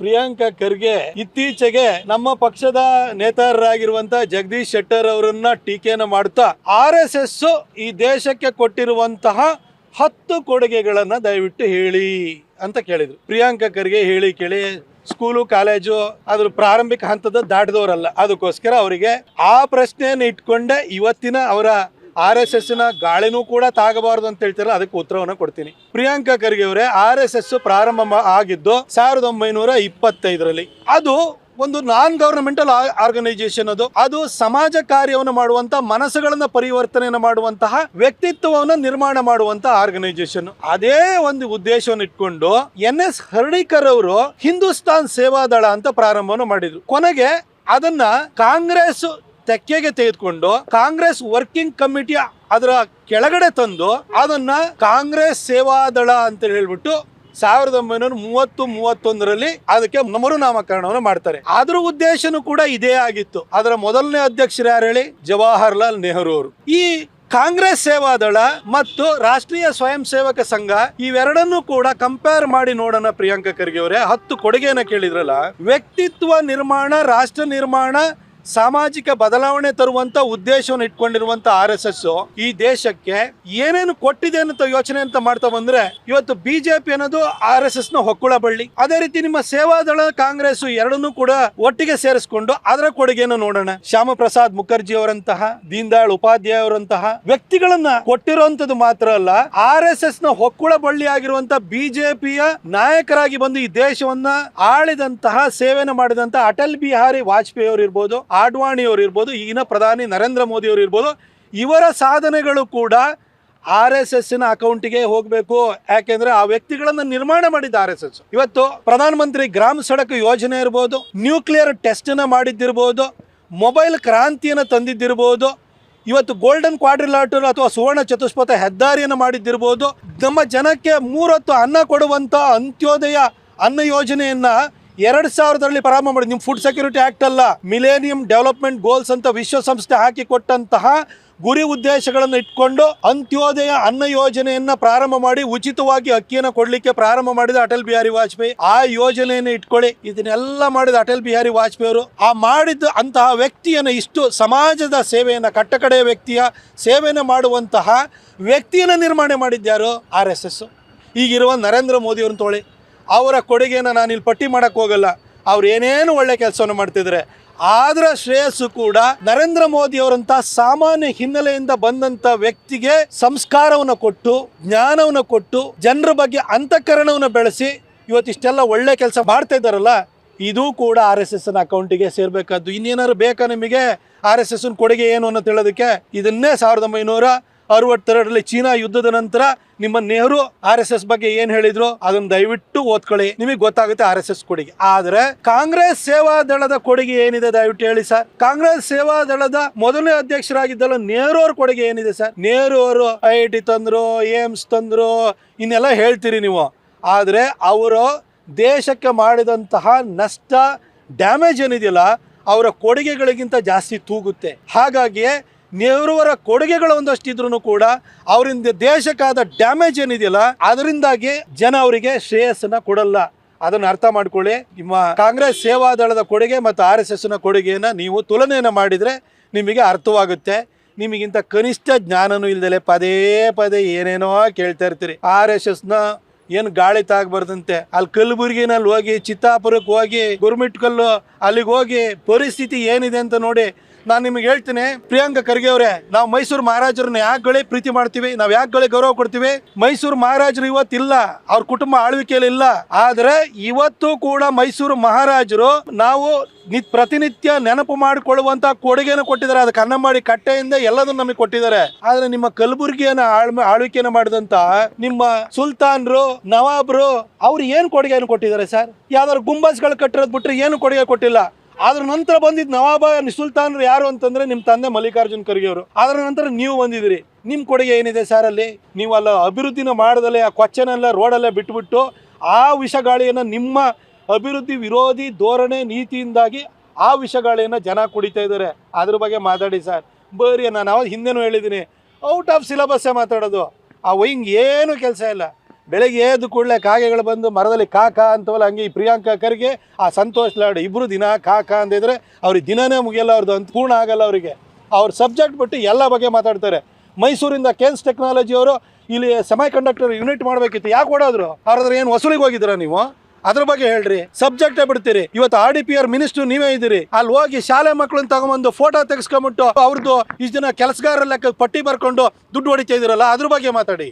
ಪ್ರಿಯಾಂಕಾ ಖರ್ಗೆ ಇತ್ತೀಚೆಗೆ ನಮ್ಮ ಪಕ್ಷದ ನೇತಾರರಾಗಿರುವಂತ ಜಗದೀಶ್ ಶೆಟ್ಟರ್ ಅವರನ್ನ ಟೀಕೆಯನ್ನು ಮಾಡ್ತಾ ಆರ್ ಎಸ್ ಎಸ್ ಈ ದೇಶಕ್ಕೆ ಕೊಟ್ಟಿರುವಂತಹ ಹತ್ತು ಕೊಡುಗೆಗಳನ್ನ ದಯವಿಟ್ಟು ಹೇಳಿ ಅಂತ ಕೇಳಿದ್ರು. ಪ್ರಿಯಾಂಕಾ ಖರ್ಗೆ ಹೇಳಿ ಕೇಳಿ, ಸ್ಕೂಲು, ಕಾಲೇಜು, ಅದ್ರ ಪ್ರಾರಂಭಿಕ ಹಂತದ ದಾಟಿದವರಲ್ಲ, ಅದಕ್ಕೋಸ್ಕರ ಅವರಿಗೆ ಆ ಪ್ರಶ್ನೆಯನ್ನು ಇಟ್ಕೊಂಡೆ ಇವತ್ತಿನ ಅವರ ಆರ್ ಎಸ್ ಎಸ್ನ ಗಾಳಿನೂ ಕೂಡ ತಾಗಬಾರದು ಅಂತ ಹೇಳ್ತಾರೆ ಅದಕ್ಕೆ ಉತ್ತರವನ್ನು ಕೊಡ್ತೀನಿ. ಪ್ರಿಯಾಂಕಾ ಖರ್ಗೆ ಅವರೇ ಆರ್ ಎಸ್ ಎಸ್ ಪ್ರಾರಂಭ ಆಗಿದ್ದು ಸಾವಿರದ ಒಂಬೈನೂರ ಇಪ್ಪತ್ತೈದರಲ್ಲಿ. ಅದು ಒಂದು ನಾನ್ ಗವರ್ನಮೆಂಟಲ್ ಆರ್ಗನೈಸೇಷನ್ ಅದು. ಅದು ಸಮಾಜ ಕಾರ್ಯವನ್ನು ಮಾಡುವಂತ, ಮನಸ್ಸುಗಳನ್ನ ಪರಿವರ್ತನೆಯನ್ನು ಮಾಡುವಂತಹ, ವ್ಯಕ್ತಿತ್ವವನ್ನು ನಿರ್ಮಾಣ ಮಾಡುವಂತ ಆರ್ಗನೈಸೇಷನ್. ಅದೇ ಒಂದು ಉದ್ದೇಶವನ್ನು ಇಟ್ಕೊಂಡು ಎನ್ ಎಸ್ ಹರ್ಡಿಕರ್ ಅವರು ಹಿಂದೂಸ್ತಾನ್ ಸೇವಾದಳ ಅಂತ ಪ್ರಾರಂಭವನ್ನು ಮಾಡಿದ್ರು. ಕೊನೆಗೆ ಅದನ್ನ ಕಾಂಗ್ರೆಸ್ ತೆಕ್ಕೆಗೆ ತೆಗೆದುಕೊಂಡು ಕಾಂಗ್ರೆಸ್ ವರ್ಕಿಂಗ್ ಕಮಿಟಿ ಅದರ ಕೆಳಗಡೆ ತಂದು ಅದನ್ನ ಕಾಂಗ್ರೆಸ್ ಸೇವಾದಳ ಅಂತ ಹೇಳ್ಬಿಟ್ಟು ಸಾವಿರದ ಒಂಬೈನೂರ ಮೂವತ್ತು, ಮೂವತ್ತೊಂದರಲ್ಲಿ ಅದಕ್ಕೆ ಮರುನಾಮಕರಣವನ್ನು ಮಾಡ್ತಾರೆ. ಅದರ ಉದ್ದೇಶನೂ ಕೂಡ ಇದೇ ಆಗಿತ್ತು. ಅದರ ಮೊದಲನೇ ಅಧ್ಯಕ್ಷರು ಯಾರು ಹೇಳಿ? ಜವಾಹರ್ಲಾಲ್ ನೆಹರು ಅವರು. ಈ ಕಾಂಗ್ರೆಸ್ ಸೇವಾದಳ ಮತ್ತು ರಾಷ್ಟ್ರೀಯ ಸ್ವಯಂ ಸೇವಕ ಸಂಘ ಇವೆರಡನ್ನೂ ಕೂಡ ಕಂಪೇರ್ ಮಾಡಿ ನೋಡೋಣ ಪ್ರಿಯಾಂಕ ಖರ್ಗೆ ಅವರೇ. ಹತ್ತು ಕೊಡುಗೆಯನ್ನು ಕೇಳಿದ್ರಲ್ಲ. ವ್ಯಕ್ತಿತ್ವ ನಿರ್ಮಾಣ, ರಾಷ್ಟ್ರ ನಿರ್ಮಾಣ ಸಾಮಾಜಿಕ ಬದಲಾವಣೆ ತರುವಂತ ಉದ್ದೇಶವನ್ನು ಇಟ್ಕೊಂಡಿರುವಂತ ಆರ್ ಎಸ್ ಎಸ್ ಈ ದೇಶಕ್ಕೆ ಏನೇನು ಕೊಟ್ಟಿದೆ ಅಂತ ಯೋಚನೆ ಅಂತ ಮಾಡ್ತಾ ಬಂದ್ರೆ ಇವತ್ತು ಬಿಜೆಪಿ ಅನ್ನೋದು ಆರ್ ಎಸ್ನ ಹೊಕ್ಕುಳ ಬಳ್ಳಿ. ಅದೇ ರೀತಿ ನಿಮ್ಮ ಸೇವಾದಳ ಕಾಂಗ್ರೆಸ್ ಎರಡನ್ನೂ ಕೂಡ ಒಟ್ಟಿಗೆ ಸೇರಿಸಿಕೊಂಡು ಅದರ ಕೊಡುಗೆಯನ್ನು ನೋಡೋಣ. ಶ್ಯಾಮ ಪ್ರಸಾದ್ ಮುಖರ್ಜಿ ಅವರಂತಹ ದೀನ್ ದಯಾಳ್ ಉಪಾಧ್ಯಾಯ ಅವರಂತಹ ವ್ಯಕ್ತಿಗಳನ್ನ ಕೊಟ್ಟಿರುವಂತದ್ದು ಮಾತ್ರ ಅಲ್ಲ, ಆರ್ ಎಸ್ ಎಸ್ನ ಹೊಕ್ಕುಳ ಬಳ್ಳಿ ಆಗಿರುವಂತಹ ಬಿಜೆಪಿಯ ನಾಯಕರಾಗಿ ಬಂದು ಈ ದೇಶವನ್ನ ಆಳಿದಂತಹ, ಸೇವೆಯನ್ನು ಮಾಡಿದಂತಹ ಅಟಲ್ ಬಿಹಾರಿ ವಾಜಪೇಯಿ ಅವರು ಇರ್ಬೋದು ಆಡ್ವಾಣಿ ಅವರು ಇರ್ಬೋದು, ಈಗಿನ ಪ್ರಧಾನಿ ನರೇಂದ್ರ ಮೋದಿಯವರು ಇರ್ಬೋದು, ಇವರ ಸಾಧನೆಗಳು ಕೂಡ ಆರ್ ಎಸ್ ಎಸ್ನ ಅಕೌಂಟಿಗೆ ಹೋಗಬೇಕು. ಯಾಕೆಂದ್ರೆ ಆ ವ್ಯಕ್ತಿಗಳನ್ನು ನಿರ್ಮಾಣ ಮಾಡಿದ ಆರ್ ಎಸ್ ಎಸ್. ಇವತ್ತು ಪ್ರಧಾನಮಂತ್ರಿ ಗ್ರಾಮ ಸಡಕ್ ಯೋಜನೆ ಇರ್ಬೋದು, ನ್ಯೂಕ್ಲಿಯರ್ ಟೆಸ್ಟ್ನ ಮಾಡಿದ್ದಿರ್ಬೋದು, ಮೊಬೈಲ್ ಕ್ರಾಂತಿಯನ್ನು ತಂದಿದ್ದಿರ್ಬೋದು, ಇವತ್ತು ಗೋಲ್ಡನ್ ಕ್ವಾಡ್ರಿಲಾಟರ್ ಅಥವಾ ಸುವರ್ಣ ಚತುಷ್ಪಥ ಹೆದ್ದಾರಿಯನ್ನು ಮಾಡಿದ್ದಿರ್ಬೋದು, ನಮ್ಮ ಜನಕ್ಕೆ ಮೂರೊತ್ತು ಅನ್ನ ಕೊಡುವಂತ ಅಂತ್ಯೋದಯ ಅನ್ನ ಯೋಜನೆಯನ್ನ ಎರಡ್ ಸಾವಿರದಲ್ಲಿ ಪ್ರಾರಂಭ ಮಾಡಿ ನಿಮ್ಮ ಫುಡ್ ಸೆಕ್ಯೂರಿಟಿ ಆಕ್ಟ್ ಅಲ್ಲ ಮಿಲೇನಿಯಂ ಡೆವಲಪ್ಮೆಂಟ್ ಗೋಲ್ಸ್ ಅಂತ ವಿಶ್ವಸಂಸ್ಥೆ ಹಾಕಿಕೊಟ್ಟಂತಹ ಗುರಿ ಉದ್ದೇಶಗಳನ್ನು ಇಟ್ಕೊಂಡು ಅಂತ್ಯೋದಯ ಅನ್ನ ಯೋಜನೆಯನ್ನ ಪ್ರಾರಂಭ ಮಾಡಿ, ಉಚಿತವಾಗಿ ಅಕ್ಕಿಯನ್ನು ಕೊಡಲಿಕ್ಕೆ ಪ್ರಾರಂಭ ಮಾಡಿದ ಅಟಲ್ ಬಿಹಾರಿ ವಾಜಪೇಯಿ, ಆ ಯೋಜನೆಯನ್ನು ಇಟ್ಕೊಳ್ಳಿ. ಇದನ್ನೆಲ್ಲ ಮಾಡಿದ ಅಟಲ್ ಬಿಹಾರಿ ವಾಜಪೇಯಿ ಅವರು ಆ ಮಾಡಿದ ಅಂತಹ ವ್ಯಕ್ತಿಯನ್ನು ಇಷ್ಟು ಸಮಾಜದ ಸೇವೆಯನ್ನು, ಕಟ್ಟಕಡೆಯ ವ್ಯಕ್ತಿಯ ಸೇವೆಯನ್ನು ಮಾಡುವಂತಹ ವ್ಯಕ್ತಿಯನ್ನು ನಿರ್ಮಾಣ ಮಾಡಿದ್ಯಾರು ಆರ್ ಎಸ್ ಎಸ್. ಈಗಿರುವ ನರೇಂದ್ರ ಮೋದಿ ತೋಳಿ ತೊಳಿ ಅವರ ಕೊಡುಗೆನ ನಾನು ಇಲ್ಲಿ ಪಟ್ಟಿ ಮಾಡಕ್ಕೆ ಹೋಗಲ್ಲ. ಅವ್ರು ಏನೇನು ಒಳ್ಳೆ ಕೆಲಸವನ್ನು ಮಾಡ್ತಿದ್ದಾರೆ ಆದ್ರ ಶ್ರೇಯಸ್ಸು ಕೂಡ ನರೇಂದ್ರ ಮೋದಿ ಅವರಂತ ಸಾಮಾನ್ಯ ಹಿನ್ನೆಲೆಯಿಂದ ಬಂದಂತ ವ್ಯಕ್ತಿಗೆ ಸಂಸ್ಕಾರವನ್ನು ಕೊಟ್ಟು, ಜ್ಞಾನವನ್ನು ಕೊಟ್ಟು, ಜನರ ಬಗ್ಗೆ ಅಂತಃಕರಣವನ್ನು ಬೆಳೆಸಿ ಇವತ್ತಿಷ್ಟೆಲ್ಲ ಒಳ್ಳೆ ಕೆಲಸ ಮಾಡ್ತಾ ಇದ್ದಾರಲ್ಲ, ಇದು ಕೂಡ ಆರ್ ಎಸ್ ಎಸ್ನ ಅಕೌಂಟಿಗೆ ಸೇರ್ಬೇಕಾದ್ದು. ಇನ್ನೇನಾದ್ರು ಬೇಕಾ ನಿಮಗೆ? ಆರ್ ಎಸ್ ಎಸ್ನ ಕೊಡುಗೆ ಏನು ಅನ್ನೋ ಹೇಳೋದಕ್ಕೆ ಇದನ್ನೇ ಸಾವಿರದ ಒಂಬೈನೂರ ಅರವತ್ತೆರಡರಲ್ಲಿ ಚೀನಾ ಯುದ್ಧದ ನಂತರ ನಿಮ್ಮ ನೆಹರು ಆರ್ ಎಸ್ ಎಸ್ ಬಗ್ಗೆ ಏನ್ ಹೇಳಿದ್ರು? ಅದನ್ನ ದಯವಿಟ್ಟು ಓದ್ಕೊಳ್ಳಿ. ನಿಮಗೆ ಗೊತ್ತಾಗುತ್ತೆ ಆರ್ ಎಸ್ ಎಸ್ ಕೊಡುಗೆ. ಆದ್ರೆ ಕಾಂಗ್ರೆಸ್ ಸೇವಾ ದಳದ ಕೊಡುಗೆ ಏನಿದೆ ದಯವಿಟ್ಟು ಹೇಳಿ ಸರ್. ಕಾಂಗ್ರೆಸ್ ಸೇವಾ ದಳದ ಮೊದಲನೇ ಅಧ್ಯಕ್ಷರಾಗಿದ್ದಲ್ಲ ನೆಹರು ಅವ್ರ ಕೊಡುಗೆ ಏನಿದೆ ಸರ್? ನೆಹರು ಅವರು ಐ ಐ ಟಿ ತಂದ್ರು, ಏಮ್ಸ್ ತಂದ್ರು, ಇನ್ನೆಲ್ಲ ಹೇಳ್ತೀರಿ ನೀವು. ಆದ್ರೆ ಅವರು ದೇಶಕ್ಕೆ ಮಾಡಿದಂತಹ ನಷ್ಟ, ಡ್ಯಾಮೇಜ್ ಏನಿದೆಯಲ್ಲ, ಅವರ ಕೊಡುಗೆಗಳಿಗಿಂತ ಜಾಸ್ತಿ ತೂಗುತ್ತೆ. ಹಾಗಾಗಿ ನೆಹರುವರ ಕೊಡುಗೆಗಳು ಒಂದಷ್ಟು ಇದ್ರೂ ಕೂಡ ಅವರಿಂದ ದೇಶಕ್ಕಾದ ಡ್ಯಾಮೇಜ್ ಏನಿದೆಯಲ್ಲ, ಅದರಿಂದಾಗಿ ಜನ ಅವರಿಗೆ ಶ್ರೇಯಸ್ಸನ್ನ ಕೊಡಲ್ಲ. ಅದನ್ನ ಅರ್ಥ ಮಾಡ್ಕೊಳ್ಳಿ. ನಿಮ್ಮ ಕಾಂಗ್ರೆಸ್ ಸೇವಾದಳದ ಕೊಡುಗೆ ಮತ್ತು ಆರ್ ಎಸ್ ಎಸ್ನ ಕೊಡುಗೆಯನ್ನ ನೀವು ತುಲನೆಯನ್ನು ಮಾಡಿದರೆ ನಿಮಗೆ ಅರ್ಥವಾಗುತ್ತೆ. ನಿಮಗಿಂತ ಕನಿಷ್ಠ ಜ್ಞಾನನೂ ಇಲ್ದಲೆ ಪದೇ ಪದೇ ಏನೇನೋ ಕೇಳ್ತಾ ಇರ್ತೀರಿ. ಆರ್ ಎಸ್ ಎಸ್ನ ಏನು ಗಾಳಿ ತಾಗಬಾರ್ದಂತೆ? ಅಲ್ಲಿ ಕಲಬುರ್ಗಿನಲ್ಲಿ ಹೋಗಿ, ಚಿತ್ತಾಪುರಕ್ಕೆ ಹೋಗಿ, ಗುರುಮಿಟ್ಕಲ್ಲು ಅಲ್ಲಿಗೆ ಹೋಗಿ ಪರಿಸ್ಥಿತಿ ಏನಿದೆ ಅಂತ ನೋಡಿ ನಾನು ನಿಮಗೆ ಹೇಳ್ತೀನಿ, ಪ್ರಿಯಾಂಕ ಖರ್ಗೆ ಅವರೇ, ನಾವು ಮೈಸೂರು ಮಹಾರಾಜರನ್ನ ಯಾಕೆ ಪ್ರೀತಿ ಮಾಡ್ತೀವಿ? ನಾವು ಯಾಕೆ ಗೌರವ ಕೊಡ್ತೀವಿ? ಮೈಸೂರು ಮಹಾರಾಜರು ಇವತ್ತಿಲ್ಲ, ಅವ್ರ ಕುಟುಂಬ ಆಳ್ವಿಕೆಯಲ್ಲಿ ಇಲ್ಲ. ಆದ್ರೆ ಇವತ್ತು ಕೂಡ ಮೈಸೂರು ಮಹಾರಾಜರು ನಾವು ನಿ ಪ್ರತಿನಿತ್ಯ ನೆನಪು ಮಾಡಿಕೊಳ್ಳುವಂತ ಕೊಡುಗೆಯನ್ನು ಕೊಟ್ಟಿದ್ದಾರೆ. ಅದು ಮಾಡಿ ಕಟ್ಟೆಯಿಂದ ಎಲ್ಲದನ್ನು ನಮಗೆ ಕೊಟ್ಟಿದ್ದಾರೆ. ಆದ್ರೆ ನಿಮ್ಮ ಕಲಬುರಗಿಯನ್ನ ಆಳ್ ಆಳ್ವಿಕೆಯನ್ನು ಮಾಡಿದಂತ ನಿಮ್ಮ ಸುಲ್ತಾನ್ರು, ನವಾಬ್ರು, ಅವ್ರು ಏನು ಕೊಡುಗೆಯನ್ನು ಕೊಟ್ಟಿದ್ದಾರೆ ಸರ್? ಯಾವ್ದಾದ್ರು ಗುಂಬಸ್ಗಳು ಕಟ್ಟಿರೋದು ಬಿಟ್ಟರೆ ಏನು ಕೊಡುಗೆ ಕೊಟ್ಟಿಲ್ಲ. ಅದ್ರ ನಂತರ ಬಂದಿದ್ ನವಾಬ ಸುಲ್ತಾನ್ರು ಯಾರು ಅಂತಂದ್ರೆ ನಿಮ್ಮ ತಂದೆ ಮಲ್ಲಿಕಾರ್ಜುನ್ ಖರ್ಗೆ ಅವರು. ಅದರ ನಂತರ ನೀವು ಬಂದಿದ್ರಿ ನಿಮ್ಮ ಕೊಡುಗೆ ಏನಿದೆ ಸರ್ ಅಲ್ಲಿ? ನೀವು ಅಲ್ಲ ಅಭಿವೃದ್ಧಿನ ಮಾಡದಲ್ಲೇ ಆ ಕೊಚ್ಚನೆಲ್ಲ ರೋಡಲ್ಲೇ ಬಿಟ್ಬಿಟ್ಟು ಆ ವಿಷಗಾಳಿಯನ್ನ ನಿಮ್ಮ ಅಭಿವೃದ್ಧಿ ವಿರೋಧಿ ಧೋರಣೆ ನೀತಿಯಿಂದಾಗಿ ಆ ವಿಷಗಾಳಿಯನ್ನ ಜನ ಕುಡಿತಾ ಇದ್ದಾರೆ. ಅದ್ರ ಬಗ್ಗೆ ಮಾತಾಡಿ ಸರ್. ಬರೀ ನಾನು ಅವಾಗ ಹಿಂದೆನೂ ಹೇಳಿದ್ದೀನಿ ಔಟ್ ಆಫ್ ಸಿಲೆಬಸ್ಸೇ ಮಾತಾಡೋದು. ಆ ವೈಂಗ್ ಏನು ಕೆಲಸ ಇಲ್ಲ. ಬೆಳಗ್ಗೆ ಎದ್ದು ಕೂಡಲೇ ಕಾಗೆಗಳು ಬಂದು ಮರದಲ್ಲಿ ಕಾಕ ಅಂತವಲ್ಲ ಹಂಗೆ ಈ ಪ್ರಿಯಾಂಕಾ ಖರ್ಗೆ, ಆ ಸಂತೋಷ್ ಲಾಡು ಇಬ್ಬರು ದಿನ ಕಾಕ ಅಂದಿದ್ರೆ ಅವ್ರಿಗೆ ದಿನನೇ ಮುಗಿಯಲ್ಲ ಅವ್ರದ್ದು ಅಂತ ಪೂರ್ಣ ಆಗಲ್ಲ ಅವರಿಗೆ. ಅವ್ರ ಸಬ್ಜೆಕ್ಟ್ ಬಿಟ್ಟು ಎಲ್ಲ ಬಗ್ಗೆ ಮಾತಾಡ್ತಾರೆ. ಮೈಸೂರಿಂದ ಕೇನ್ಸ್ ಟೆಕ್ನಾಲಜಿ ಅವರು ಇಲ್ಲಿ ಸೆಮೈ ಕಂಡಕ್ಟರ್ ಯೂನಿಟ್ ಮಾಡಬೇಕಿತ್ತು. ಯಾಕೆ ಓಡೋದ್ರು? ಅವ್ರದ್ರ ಏನು ವಸೂಲಿಗೆ ಹೋಗಿದ್ದೀರಾ ನೀವು? ಅದ್ರ ಬಗ್ಗೆ ಹೇಳ್ರಿ. ಸಬ್ಜೆಕ್ಟೇ ಬಿಡ್ತೀರಿ. ಇವತ್ತು R D P R minister ನೀವೇ ಇದ್ದೀರಿ. ಅಲ್ಲಿ ಹೋಗಿ ಶಾಲೆ ಮಕ್ಕಳನ್ನ ತಗೊಂಬಂದು ಫೋಟೋ ತೆಗೆಸ್ಕೊಂಬಿಟ್ಟು ಅವ್ರದ್ದು ಇಷ್ಟು ಜನ ಕೆಲಸಗಾರ ಲೆಕ್ಕ ಪಟ್ಟಿ ಬರ್ಕೊಂಡು ದುಡ್ಡು ಹೊಡಿತಾ ಇದಿರಲ್ಲ, ಅದ್ರ ಬಗ್ಗೆ ಮಾತಾಡಿ.